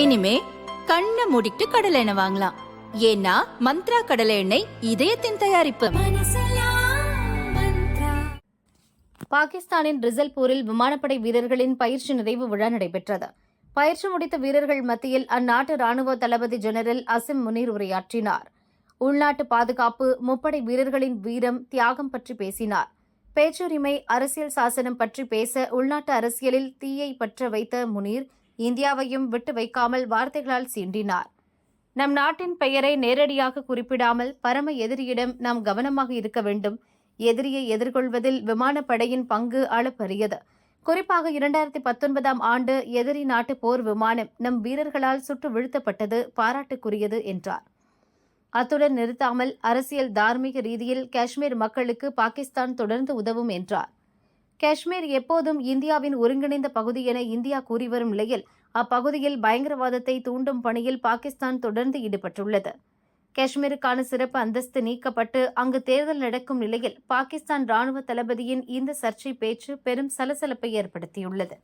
இனிமே கண்ண மூடிட்டு கடலை எண்ணெய் வாங்கலாம். ஏன்னா மந்த்ரா கடலை எண்ணெய் இதயத்தின் தயாரிப்பு. பாகிஸ்தானின் ரிசல்பூரில் விமானப்படை வீரர்களின் பயிற்சி நிறைவு விழா நடைபெற்றது. பயிற்சி முடித்த வீரர்கள் மத்தியில் அந்நாட்டு ராணுவ தளபதி ஜெனரல் அசிம் முனீர் உரையாற்றினார். உள்நாட்டு பாதுகாப்பு முப்படை வீரர்களின் வீரம் தியாகம் பற்றி பேசினார். பேச்சுரிமை அரசியல் சாசனம் பற்றி பேச உள்நாட்டு அரசியலில் தீயை பற்ற வைத்த முனீர் இந்தியாவையும் விட்டு வைக்காமல் வார்த்தைகளால் சீண்டினார். நம் நாட்டின் பெயரை நேரடியாக குறிப்பிடாமல் பரம எதிரியிடம் நாம் கவனமாக இருக்க வேண்டும். எதிரியை எதிர்கொள்வதில் விமானப்படையின் பங்கு அளப்பரியது குறிப்பாக இரண்டாயிரத்தி பத்தொன்பதாம் ஆண்டு எதிரி நாட்டு போர் விமானம் நம் வீரர்களால் சுட்டு வீழ்த்தப்பட்டது பாராட்டுக்குரியது என்றார். அத்துடன் நிறுத்தாமல் அரசியல் தார்மீக ரீதியில் காஷ்மீர் மக்களுக்கு பாகிஸ்தான் தொடர்ந்து உதவும் என்றார். காஷ்மீர் எப்போதும் இந்தியாவின் ஒருங்கிணைந்த பகுதி என இந்தியா கூறி வரும் நிலையில் அப்பகுதியில் பயங்கரவாதத்தை தூண்டும் பணியில் பாகிஸ்தான் தொடர்ந்து ஈடுபட்டுள்ளது. காஷ்மீருக்கான சிறப்பு அந்தஸ்து நீக்கப்பட்டு அங்கு தேர்தல் நடக்கும் நிலையில் பாகிஸ்தான் ராணுவ தளபதியின் இந்த சர்ச்சை பேச்சு பெரும் சலசலப்பை ஏற்படுத்தியுள்ளது.